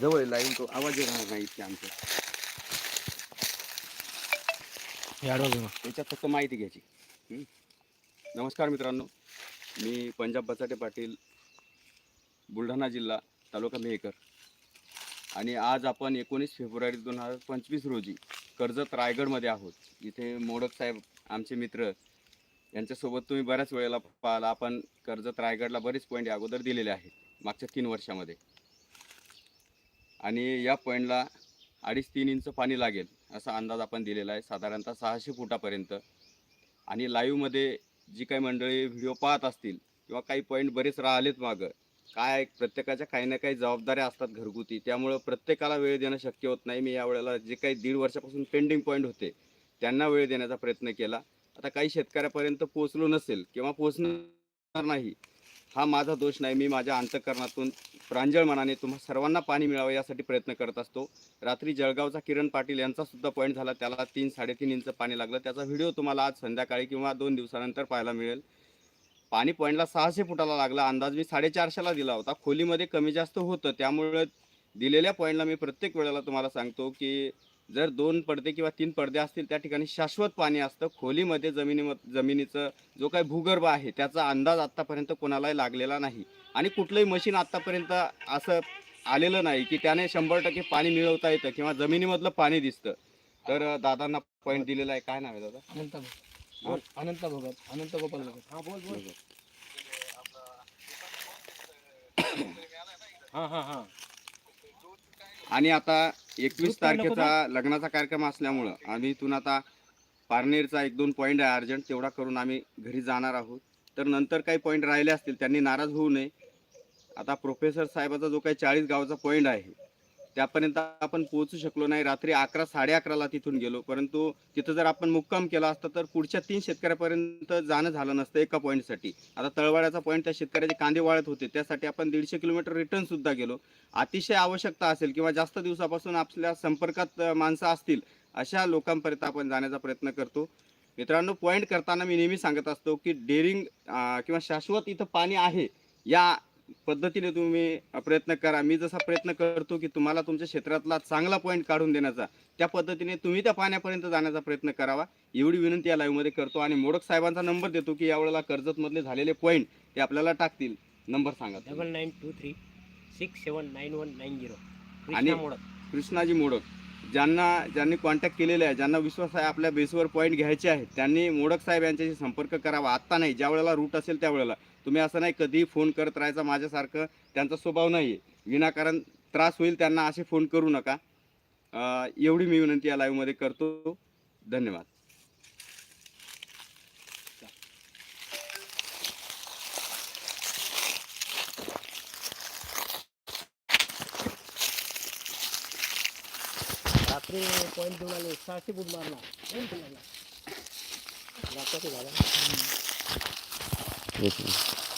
जवळ लाईन तो आवाज येणार नाही इतके आमचं याच्यात फक्त माहिती घ्यायची? नमस्कार मित्रांनो. मी पंजाब बचाटे पाटील बुलढाणा जिल्हा तालुका मेहकर. आणि आज आपण एकोणीस फेब्रुवारी दोन हजार पंचवीस रोजी कर्जत रायगडमध्ये आहोत. इथे मोडक साहेब आमचे मित्र यांच्यासोबत तुम्ही बऱ्याच वेळेला पाहिला. आपण कर्जत रायगडला बरेच पॉईंट अगोदर दिलेले आहेत. मागच्या तीन वर्षामध्ये. आणि या पॉईंटला अडीच तीन इंच पाणी लागेल असा अंदाज आपण दिलेला आहे. साधारणतः सहाशे फुटापर्यंत. आणि लाईव्हमध्ये जी काही मंडळी व्हिडिओ पाहत असतील किंवा काही पॉईंट बरेच राहिलेत मागं काय प्रत्येकाच्या काही ना काही जबाबदाऱ्या असतात घरगुती त्यामुळं प्रत्येकाला वेळ देणं शक्य होत नाही. मी यावेळेला जे काही दीड वर्षापासून पेंडिंग पॉईंट होते त्यांना वेळ देण्याचा प्रयत्न केला. आता काही शेतकऱ्यापर्यंत पोहोचलो नसेल किंवा पोहोचणार नाही हा माझा दोष नाही. मी माझ्या अंतकरणातून प्रांजळ मनाने तुम्हा सर्वांना पाणी मिळावं यासाठी प्रयत्न करत असतो. रात्री जळगावचा किरण पाटील यांचा सुद्धा पॉईंट झाला. त्याला तीन साडेतीन इंच पाणी लागलं. त्याचा व्हिडिओ तुम्हाला आज संध्याकाळी किंवा दोन दिवसानंतर पाहायला मिळेल. पाणी पॉईंटला सहाशे फुटाला लागला. अंदाज मी साडेचारशेला दिला होता. खोलीमध्ये कमी जास्त होतं. त्यामुळे दिलेल्या पॉईंटला मी प्रत्येक वेळेला तुम्हाला सांगतो की जर दोन पडदे किंवा तीन पडदे असतील त्या ठिकाणी शाश्वत पाणी असतं. खोलीमध्ये जमिनी जमिनीचं जो काही भूगर्भ आहे त्याचा अंदाज आत्तापर्यंत कोणालाही लागलेला नाही. आणि कुठलंही मशीन आत्तापर्यंत असं आलेलं नाही की त्याने शंभर टक्के पाणी मिळवता येतं किंवा जमिनीमधलं पाणी दिसतं. तर दादांना पॉईंट दिलेला आहे. काय नाव आहे दादा? अनंत भगत अनंत भगत अनंत गोपाल भगत हा बोल बोल. हा हा हा आणि आता एकवीस तारखेचा लग्नाचा कार्यक्रम असल्यामुळं आम्ही इथून आता पारनेरचा एक दोन पॉईंट आहे अर्जंट तेवढा करून आम्ही घरी जाणार आहोत. तर नंतर काही पॉईंट राहिले असतील त्यांनी नाराज होऊ नये. आता प्रोफेसर साहेबाचा जो काही चाळीस गावाचा पॉईंट आहे त्यापर्यंत आपण पोहोचू शकलो नाही. रात्री अकरा साडे अकराला तिथून गेलो. परंतु तिथं जर आपण मुक्काम केला असता तर पुढच्या तीन शेतकऱ्यापर्यंत जाणं झालं नसतं एका पॉईंटसाठी आता तळवाड्याचा पॉईंट त्या शेतकऱ्याचे कांदे वाळत होते. त्यासाठी आपण दीडशे किलोमीटर रिटर्न सुद्धा गेलो. अतिशय आवश्यकता असेल किंवा जास्त दिवसापासून आपल्या संपर्कात माणसं असतील अशा लोकांपर्यंत आपण जाण्याचा प्रयत्न करतो. मित्रांनो पॉईंट करताना मी नेहमी सांगत असतो की डेअरिंग किंवा शाश्वत इथं पाणी आहे या पद्धतीने तुम्ही प्रयत्न करा. मी जसा प्रयत्न करतो की तुम्हाला तुमच्या क्षेत्रातला चांगला पॉईंट काढून देण्याचा त्या पद्धतीने तुम्ही त्या पाण्यापर्यंत जाण्याचा प्रयत्न करावा. एवढी विनंती या लाईव्हमध्ये करतो आणि मोडक साहेबांचा नंबर देतो की यावेळेला कर्जतमधले झालेले पॉईंट ते आपल्याला टाकतील. नंबर सांगा. Double nine two three six seven nine one nine zero आणि- मोडक. कृष्णाजी मोडक ज्यांना ज्यांनी कॉन्टॅक्ट केलेले आहे ज्यांना विश्वास आहे आपल्या बेसवर पॉईंट घ्यायचे आहेत त्यांनी मोडक साहेब यांच्याशी संपर्क करावा. आत्ता नाही ज्या वेळेला रूट असेल त्या वेळेला तुम्ही असं नाही कधीही फोन करत राहायचा माझ्यासारखं. त्यांचा स्वभाव नाही आहे विनाकारण त्रास होईल त्यांना असे फोन करू नका. एवढी मी विनंती या लाईव्हमध्ये करतो. धन्यवाद. रात्री पॉईंट देऊन आले. सहाशे फूट मारला. रात्री झाला 也行